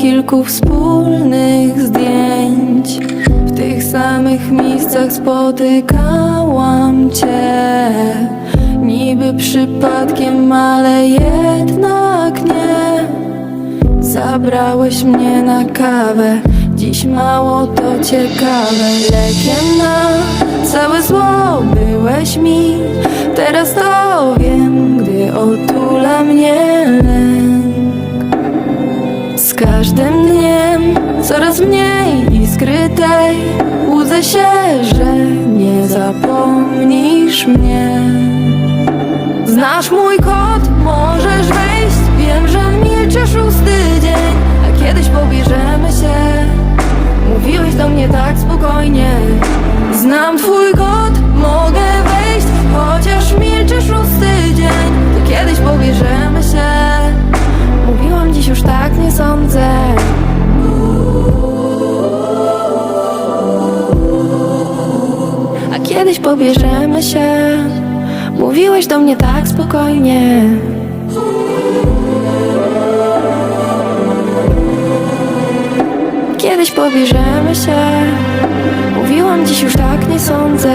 kilku wspólnych zdjęć. W tych samych miejscach spotykałam Cię. Niby przypadkiem, ale jednak nie. Zabrałeś mnie na kawę. Dziś mało to ciekawe. Lekiem na całe zło byłeś mi. Teraz to wiem, gdy otula mnie każdym dniem. Coraz mniej iskry tej Łudzę się, że nie zapomnisz mnie. Znasz mój kod, możesz wejść. Wiem, że milczę szósty dzień A kiedyś pobierzemy się sądzę. A kiedyś pobierzemy się. Mówiłeś do mnie tak spokojnie. Kiedyś pobierzemy się. Mówiłam dziś już tak nie sądzę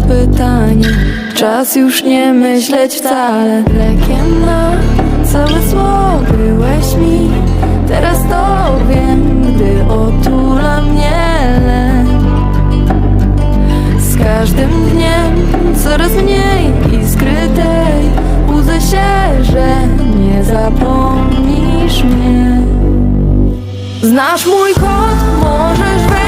pytanie. Czas już nie myśleć wcale. Lekiem na całe zło byłeś mi. Teraz to wiem, gdy otula mnie lęk z każdym dniem coraz mniej iskry tej. Łudzę się, że nie zapomnisz mnie. Znasz mój kod, możesz wejść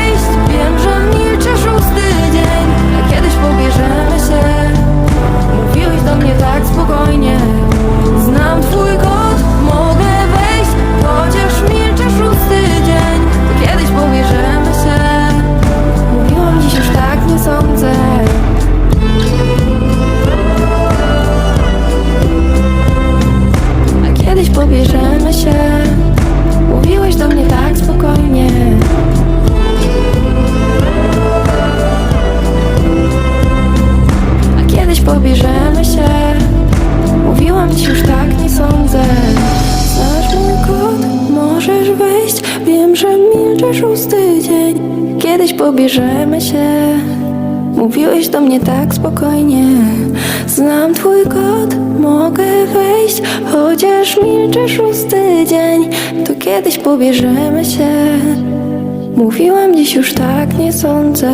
pobierzemy się. Mówiłeś do mnie tak spokojnie. A kiedyś pobierzemy się. Mówiłam ci już tak nie sądzę. Znasz mój kod, możesz wejść. Wiem, że milczę szósty dzień. Kiedyś pobierzemy się. Mówiłeś do mnie tak spokojnie Chociaż milczę szósty dzień To kiedyś pobierzemy się. Mówiłam dziś już tak nie sądzę